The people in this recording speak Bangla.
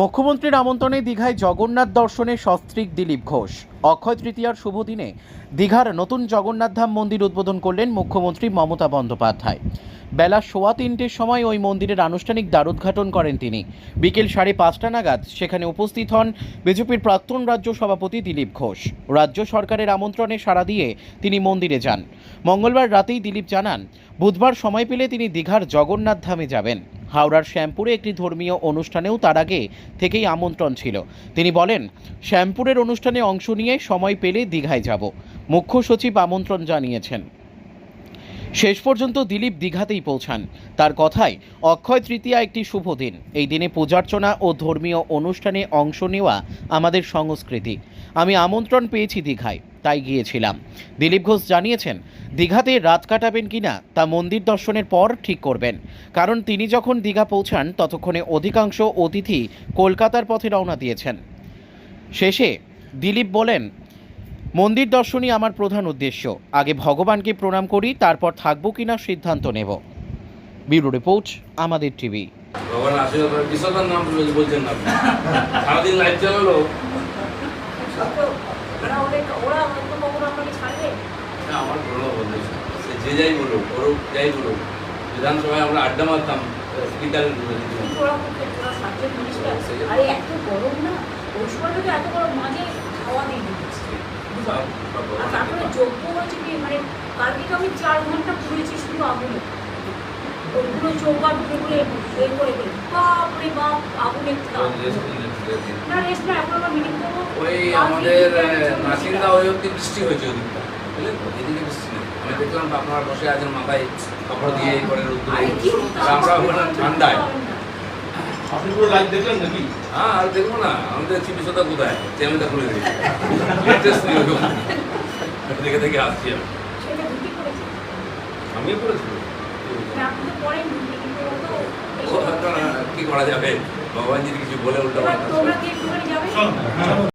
মুখ্যমন্ত্রীর আমন্ত্রণে দীঘায় জগন্নাথ দর্শনে সস্ত্রীক দিলীপ ঘোষ। অক্ষয় তৃতীয়ার শুভ দিনে দীঘার নতুন জগন্নাথধাম মন্দির উদ্বোধন করলেন মুখ্যমন্ত্রী মমতা বন্দ্যোপাধ্যায়। বেলা সোয়া তিনটের সময় ওই মন্দিরের আনুষ্ঠানিক দ্বারোদ্ঘাটন করেন তিনি। বিকেল সাড়ে পাঁচটা নাগাদ সেখানে উপস্থিত হন বিজেপির প্রাক্তন রাজ্য সভাপতি দিলীপ ঘোষ। রাজ্য সরকারের আমন্ত্রণে সাড়া দিয়ে তিনি মন্দিরে যান। মঙ্গলবার রাতেই দিলীপ জানান, বুধবার সময় পেলে তিনি দীঘার জগন্নাথ ধামে যাবেন। হাওড়ার শ্যামপুরে একটি ধর্মীয় অনুষ্ঠানেও তার আগে থেকেই আমন্ত্রণ ছিল। তিনি বলেন, শ্যামপুরের অনুষ্ঠানে অংশ নিয়ে সময় পেলে দীঘায় যাব। মুখ্য সচিব আমন্ত্রণ জানিয়েছেন। শেষ পর্যন্ত দিলীপ দীঘাতেই পৌঁছান। তার কথায়, অক্ষয় তৃতীয়া একটি শুভ দিন। এই দিনে পূজার্চনা ও ধর্মীয় অনুষ্ঠানে অংশ নেওয়া আমাদের সংস্কৃতি। আমি আমন্ত্রণ পেয়েছি দীঘায়, তাই গিয়েছিলাম। দিলীপ ঘোষ জানিয়েছেন, দীঘাতে রাত কাটাবেন কিনা তা মন্দির দর্শনের পর ঠিক করবেন। কারণ তিনি যখন দীঘা পৌঁছান, ততক্ষণে অধিকাংশ অতিথি কলকাতার পথে রওনা দিয়েছেন। শেষে দিলীপ বলেন মন্দির দর্শনই আমার প্রধান উদ্দেশ্য। আগে ভগবানকে প্রণাম করি তারপর থাকব কিনা সিদ্ধান্ত নেব। ব্যুরো রিপোর্ট আমাদের টিভি। ভগবান আশীর্বাদ করে নাম বলছেন না সারাদিন লাইভ চালালো ওরা ওদের ওরা হয়তো কখনো আপনাকে ছাড়বে না, আমার কোনো বলতেছে সে যে যাই বলুক করুক যাই বলুক। বিধানসভায় আমরা আড্ডা মারতাম স্পিকারের কিন্তু ওরা খুব ওরা সাবজেক্ট মিনিস্টার আরে এত গরম না ওই সময় এত গরম মাঝে খাওয়া দিয়ে দিচ্ছে আর তারপরে যোগ্য হয়েছে কি? মানে কালকে আমি চার ঘণ্টা ঘুরেছি শুধু আগুনে ওইগুলো চৌকা ঢুকে এ করে করে বাপরে বাপ আগুনে না রেস্ট না এখন আমরা মিটিং করব। ওই আমাদের meeting ওই অব্দি বৃষ্টি হয়েছে ওদিকটা। বুঝলেন তো? এদিকে বৃষ্টি নেই। আমি দেখলাম আপনারা বসে আছেন মাথায় কাপড় দিয়ে করে আর আমরা ঠান্ডায়। আপনি পুরো লাইভ দেখলেন নাকি? হ্যাঁ আর দেখব না। আমাদের চিকিৎসা কোথায়? চ্যানেলটা খুলে দিই। দেখে দেখে আসছি আমি। আমিও করেছি মানে কি করা যাবে? ভগবান যদি কিছু বলে উল্টো